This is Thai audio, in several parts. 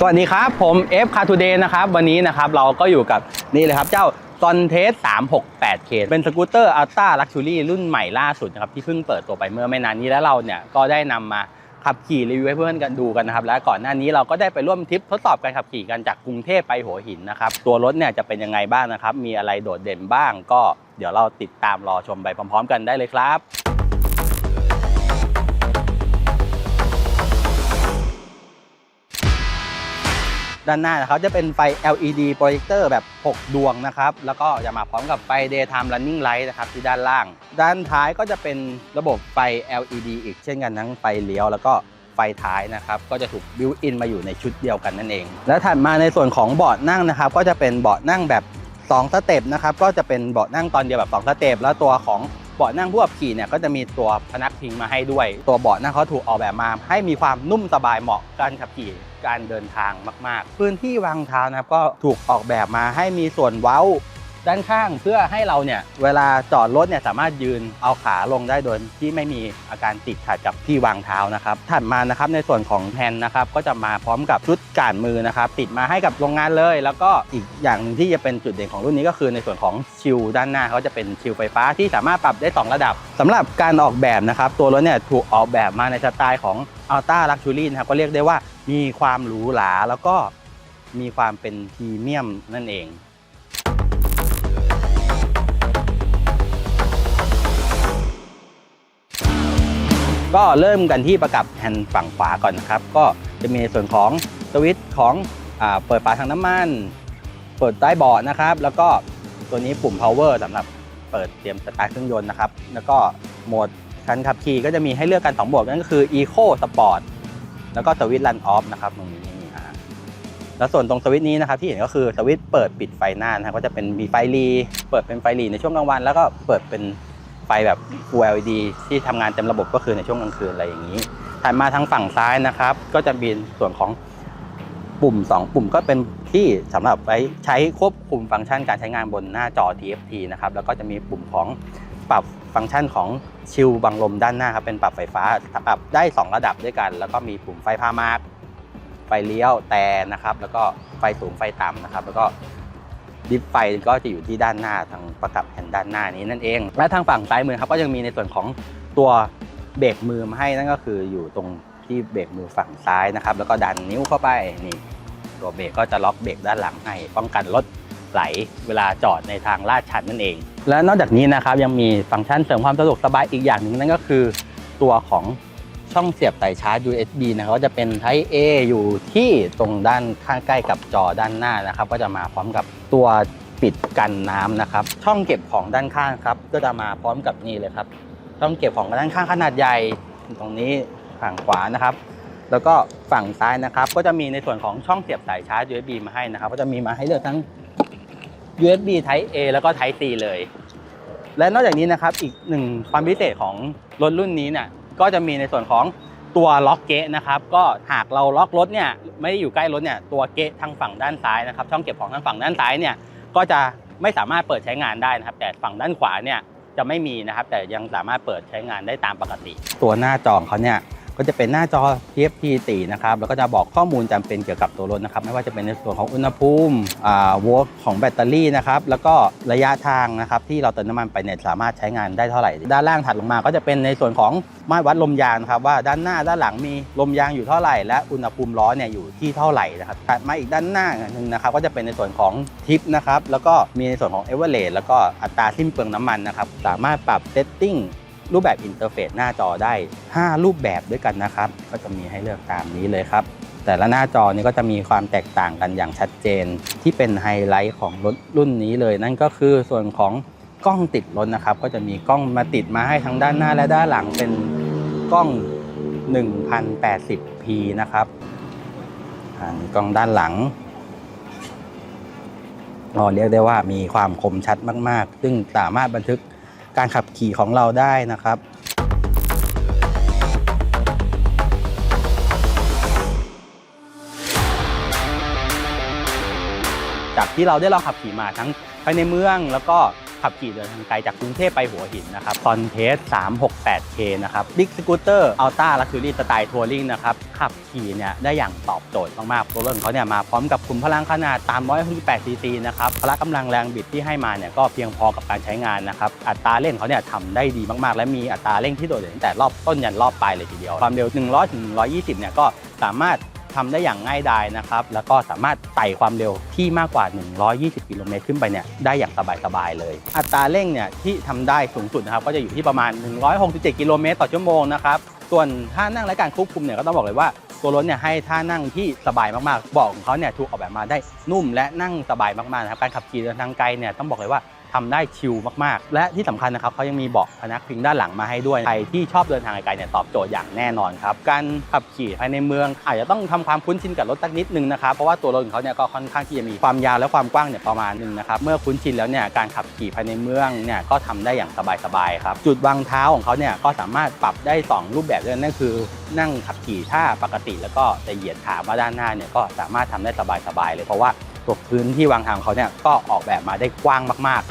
สวัสดีครับ ผม F Car Today นะครับ วันนี้นะครับเราก็อยู่กับนี่เลยครับเจ้า s o n t e s 368K เป็นสกูตเตอร์ Ultra Luxury รุ่นใหม่ล่าสุดนะครับที่เพิ่งเปิดตัวไปเมื่อไม่นานนี้แล้วเราเนี่ยก็ได้นำมาขับขี่รีวิวให้เพื่อนกันดูกันนะครับ และก่อนหน้านี้เราก็ได้ไปร่วมทริปทดสอบการขับขี่กันจากกรุงเทพไปหัวหินนะครับ ตัวรถเนี่ยจะเป็นยังไงบ้างนะครับ มีอะไรโดดเด่นบ้าง ก็เดี๋ยวเราติดตามรอชมไปพร้อม ๆ กันได้เลยครับ ด้านหน้านะครับจะเป็นไฟ LED โปรเจคเตอร์แบบ 6 ดวงนะครับ แล้วก็จะมาพร้อมกับไฟ daytime running light นะครับที่ด้านล่าง ด้านท้ายก็จะเป็นระบบไฟ LED อีกเช่นกันทั้งไฟเลี้ยวแล้วก็ไฟท้ายนะครับก็จะถูกบิวอินมาอยู่ในชุดเดียวกันนั่นเอง และถัดมาในส่วนของเบาะนั่งนะครับ ก็จะเป็นเบาะนั่งแบบ 2 สเต็ปนะครับก็จะเป็นเบาะนั่งตอนเดียวแบบ 2 สเต็ปแล้วตัวของ เบาะนั่งผู้ขับขี่เนี่ยก็จะมีตัวพนักพิงมาให้ด้วย ตัวเบาะนั่งเขาถูกออกแบบมา ให้มีความนุ่มสบายเหมาะการขับขี่การเดินทางมาก ๆ พื้นที่วางเท้านะครับก็ถูกออกแบบมาให้มีส่วนเว้า ด้านข้างเพื่อให้เราเนี่ยเวลาจอดรถเนี่ยสามารถยืนเอาขาลงได้โดยที่ไม่มีอาการติดขัดกับที่วางเท้านะครับถัดมานะครับในส่วนของแผ่นนะครับก็จะมาพร้อมกับชุดการมือนะครับติดมาให้กับโรงงานเลย แล้วก็อีกอย่างนึงที่จะเป็นจุดเด่นของรุ่นนี้ก็คือในส่วนของชิลด้านหน้าเขาจะเป็นชิลไฟฟ้าที่สามารถปรับได้ 2 ระดับสำหรับการออกแบบนะครับตัวรถเนี่ยถูกออกแบบมาในสไตล์ของ Ultra Luxury นะครับก็เรียกได้ว่ามีความหรูหราแล้วก็มีความเป็นพรีเมียมนั่นเอง ก็เริ่มกันที่ประกับแฮนด์ฝั่งขวาก่อนนะครับ ก็จะมีในส่วนของสวิตช์ของอเปิดฝาถังน้ำมัน เปิดใต้เบาะนะครับ แล้วก็ตัวนี้ปุ่ม power สำหรับเปิดเตรียมสตาร์ทเครื่องยนต์นะครับ แล้วก็โหมดคันขับขี่ก็จะมีให้เลือกกัน2โหมดนั่นก็คือ eco sport แล้วก็สวิตช์ run off นะครับตรงนี้อ่าแล้วส่วนตรงสวิตช์นี้นะครับที่เห็นก็คือสวิตช์เปิดปิดไฟหน้านะครับก็จะเป็นมีไฟรีเปิดเป็นไฟรีในช่วงกลางวัน แล้วก็เปิดเป็น ไฟแบบ Full LED ที่ทำงานเต็มระบบก็คือในช่วงกลางคืนอะไรอย่างนี้ถัดมาทางฝั่งซ้ายนะครับ ก็จะมีส่วนของปุ่ม 2 ปุ่มก็เป็นที่สำหรับไว้ใช้ควบคุมฟังก์ชันการใช้งานบนหน้าจอ TFT นะครับแล้วก็จะมีปุ่มของปรับฟังก์ชันของชิลบังลมด้านหน้าครับเป็นปรับไฟฟ้าปรับได้ 2 ระดับด้วยกัน แล้วก็มีปุ่มไฟพามาร์กไฟเลี้ยวแต่นะครับ แล้วก็ไฟสูงไฟต่ำนะครับ แล้วก็ ดิฟไฟก็จะอยู่ที่ด้านหน้าทางประกับแผ่นด้านหน้านี้นั่นเอง และทางฝั่งซ้ายมือครับก็ยังมีในส่วนของตัวเบรกมือมาให้นั่นก็คืออยู่ตรงที่เบรกมือฝั่งซ้ายนะครับ แล้วก็ดันนิ้วเข้าไปนี่ตัวเบรกก็จะล็อกเบรกด้านหลังให้ป้องกันรถไหลเวลาจอดในทางลาดชันนั่นเอง และนอกจากนี้นะครับยังมีฟังก์ชันเสริมความสะดวกสบายอีกอย่างหนึ่งนั่นก็คือตัวของ ช่องเสียบไต่ชาร์จ USB นะครับก็จะเป็น Type A อยู่ที่ตรงด้านข้างใกล้กับจอด้านหน้านะครับ ก็จะมาพร้อมกับตัวปิดกันน้ำนะครับ ช่องเก็บของด้านข้างครับ ก็จะมาพร้อมกับนี่เลยครับ ช่องเก็บของด้านข้างขนาดใหญ่ตรงนี้ฝั่งขวานะครับ แล้วก็ฝั่งซ้ายนะครับ ก็จะมีในส่วนของช่องเสียบสายชาร์จ USB มาให้นะครับ ก็จะมีมาให้เลือกทั้ง USB Type A แล้วก็ Type C เลย และนอกจากนี้นะครับอีกหนึ่งความพิเศษของรถรุ่นนี้เนี่ย ก็จะมีในส่วนของตัวล็อกเกะนะครับ ก็หากเราล็อกรถเนี่ยไม่ได้อยู่ใกล้รถเนี่ยตัวเกะทางฝั่งด้านซ้ายนะครับ ช่องเก็บของทางฝั่งด้านซ้ายเนี่ยก็จะไม่สามารถเปิดใช้งานได้นะครับ แต่ฝั่งด้านขวาเนี่ยจะไม่มีนะครับ แต่ยังสามารถเปิดใช้งานได้ตามปกติ ตัวหน้าจอของเขาเนี่ย ก็จะเป็นหน้าจอ TFT 4นะครับแล้วก็จะบอกข้อมูลจำเป็นเกี่ยวกับตัวรถนะครับไม่ว่าจะเป็นในส่วนของอุณหภูมิอ่าโวลต์ของแบตเตอรี่นะครับแล้วก็ระยะทางนะครับที่เราเติมน้ำมันไปเนี่ยสามารถใช้งานได้เท่าไหร่ ด้านล่างถัดลงมาก็จะเป็นในส่วนของมาตรวัดลมยางครับว่าด้านหน้าด้านหลังมีลมยางอยู่เท่าไหร่ และอุณหภูมิล้อเนี่ยอยู่ที่เท่าไหร่นะครับถัดมาอีกด้านหน้าหนึ่งนะครับก็จะเป็นในส่วนของทิปนะครับแล้วก็มีในส่วนของเอเวอเรสแล้วก็อัตราสิ้นเปลืองน้ำมันนะครับสามารถปรับเซตติ้ง รูปแบบอินเทอร์เฟซหน้าจอได้ 5 รูปแบบด้วยกันนะครับ ก็จะมีให้เลือกตามนี้เลยครับ แต่ละหน้าจอนี้ก็จะมีความแตกต่างกันอย่างชัดเจน ที่เป็นไฮไลท์ของรถรุ่นนี้เลย นั่นก็คือส่วนของกล้องติดรถนะครับ ก็จะมีกล้องมาติดมาให้ทั้งด้านหน้าและด้านหลังเป็นกล้อง 1080p นะครับอ่านี่กล้องด้านหลังก็เรียกได้ว่ามีความคมชัดมาก ๆ ซึ่งสามารถบันทึก การขับขี่ของเราได้นะครับจากที่เราได้ลองขับขี่มาทั้งภายในเมืองแล้วก็ ขับขี่เดินทางไกลจากกรุงเทพไปหัวหินนะครับตอนเทส 368K นะครับบิ๊กสกูตเตอร์อัลต้าลักชัวรี่สไตล์ทัวริงนะครับขับขี่เนี่ยได้อย่างตอบโจทย์มากๆตัวรถของเขาเนี่ยมาพร้อมกับขุมพลังขนาด 368ซีซีนะครับพละกำลังแรงบิดที่ให้มาเนี่ยก็เพียงพอกับการใช้งานนะครับอัตราเร่งเขาเนี่ยทำได้ดีมากๆ และมีอัตราเร่งที่โดดเด่นตั้งแต่รอบต้นยันรอบปลายเลยทีเดียวความเร็ว 100ถึง120เนี่ยก็สามารถ ทำได้อย่างง่ายดายนะครับ แล้วก็สามารถไต่ความเร็วที่มากกว่า 120 กิโลเมตรขึ้นไปเนี่ยได้อย่างสบายๆเลย อัตราเร่งเนี่ยที่ทำได้สูงสุดนะครับก็จะอยู่ที่ประมาณ 167 กิโลเมตรต่อชั่วโมงนะครับส่วนท่านั่งและการควบคุมเนี่ยก็ต้องบอกเลยว่าตัวรถเนี่ยให้ท่านั่งที่สบายมากๆเบาะของเขาเนี่ยถูกออกแบบมาได้นุ่มและนั่งสบายมากๆนะครับการขับขี่เดินทางไกลเนี่ยต้องบอกเลยว่า ทำได้ชิลมากๆ และที่สำคัญนะครับเขายังมีเบาะพนักพิงด้านหลังมาให้ด้วยใครที่ชอบเดินทางไกลเนี่ยตอบโจทย์อย่างแน่นอนครับการขับขี่ภายในเมือง อาจจะต้องทำความคุ้นชินกับรถสักนิดนึงนะครับเพราะว่าตัวรถของเขาเนี่ยก็ค่อนข้างที่จะมีความยาวและความกว้างเนี่ยประมาณหนึงนะครับเมื่อคุ้นชินแล้วเนี่ยการขับขี่ภายในเมืองเนี่ยก็ทำได้อย่างสบายๆครับจุดวางเท้าของเขาเนี่ยก็สามารถปรับได้ 2 รูปแบบด้วยนั่นคือ นั่งขับขี่ท่าปกติ แล้วก็จะเหยียดขามาด้านหน้าเนี่ยก็สามารถทำได้สบายๆเลยเพราะว่า ตัวพื้นที่วางทางของเขาเนี่ยก็ออกแบบมาได้กว้างมาก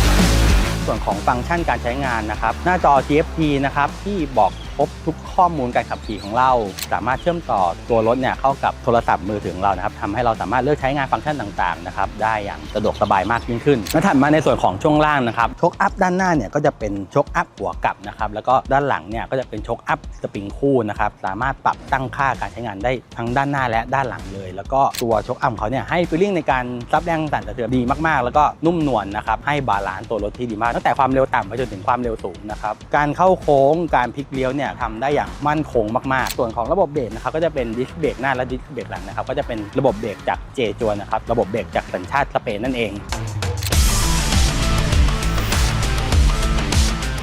ๆส่วนของฟังก์ชันการใช้งานนะครับ หน้าจอ TFT นะครับ ที่บอก ครบทุกข้อมูลการขับขี่ของเรา สามารถเชื่อมต่อตัวรถเนี่ยเข้ากับโทรศัพท์มือถือของเรานะครับทำให้เราสามารถเลือกใช้งานฟังก์ชันต่างๆนะครับได้อย่างสะดวกสบายมากยิ่งขึ้นแล้วถัดมาในส่วนของช่วงล่างนะครับชกอัพด้านหน้าเนี่ยก็จะเป็นชกอัพหัวกลับนะครับแล้วก็ด้านหลังเนี่ยก็จะเป็นชกอัพสปริงคู่นะครับสามารถปรับตั้งค่าการใช้งานได้ทั้งด้านหน้าและด้านหลังเลย แล้วก็ตัวชกอัพเขาเนี่ยให้ฟีลลิ่งในการรับแรงสั่นสะเทือนดีมากๆ แล้วก็นุ่มนวลนะครับให้บาลานซ์ตัวรถที่ดีมากตั้งแต่ความเร็วต่ำไปจนถึงความเร็วสูงนะครับการเข้าโค้งการพลิกเลี้ยวเนี่ยทำได้อย่างมั่นคงมากๆ ส่วนของระบบเบรกนะครับก็จะเป็นดิสเบรกหน้าและดิสเบรกหลังนะครับก็จะเป็นระบบเบรกจากเจจวนนะครับระบบเบรกจากสัญชาติสเปนนั่นเอง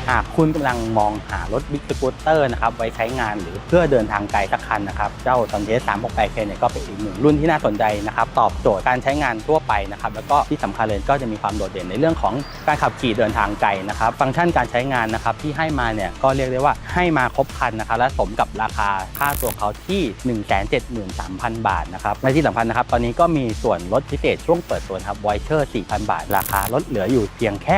หากคุณกำลังมองหารถบิ๊กสกูตเตอร์นะครับไว้ใช้งานหรือเพื่อเดินทางไกลสักคันนะครับ เจ้า s u n t e s 368K เนี่ยก็เป็นอีกหนึ่งรุ่นที่น่าสนใจนะครับตอบโจทย์การใช้งานทั่วไปนะครับแล้วก็ที่สำคัญเลยก็จะมีความโดดเด่นในเรื่องของการขับขี่เดินทางไกลนะครับ ฟังก์ชันการใช้งานนะครับที่ให้มาเนี่ยก็เรียกได้ว่าให้มาครบครันนะครับและสมกับราคาค่าตัวเขาที่ 173,000 บาทนะครับและที่สำคัญนะครับตอนนี้ก็มีส่วนลดพิเศษช่วงเปิดตัวครับไวเชอร์4,000 บาท ราคาลดเหลืออยู่เพียงแค่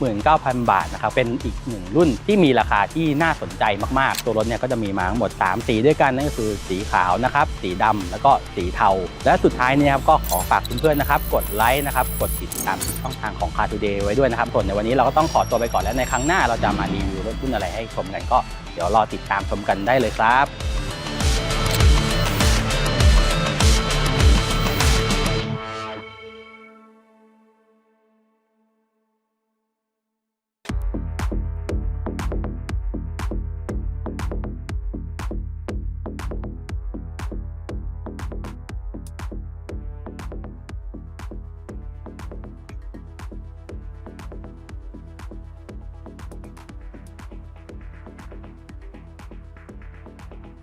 169,000 บาทนะครับเป็นอีกหนึ่งรุ่นที่มีราคาที่น่าสนใจมากๆ ตัวรถเนี่ยก็จะมีมาทั้งหมด 3 สีด้วยกันนั่นก็คือสีขาวนะครับสีดำแล้วก็สีเทา และสุดท้ายนี่ครับก็ขอฝากเพื่อนๆนะครับกดไลค์นะครับกดติดตามช่องทางของ Car Today ไว้ด้วยนะครับส่วนในวันนี้เราก็ต้องขอตัวไปก่อนและในครั้งหน้าเราจะมารีวิวรถรุ่นอะไรให้ชมกันก็เดี๋ยวรอติดตามชมกันได้เลยครับ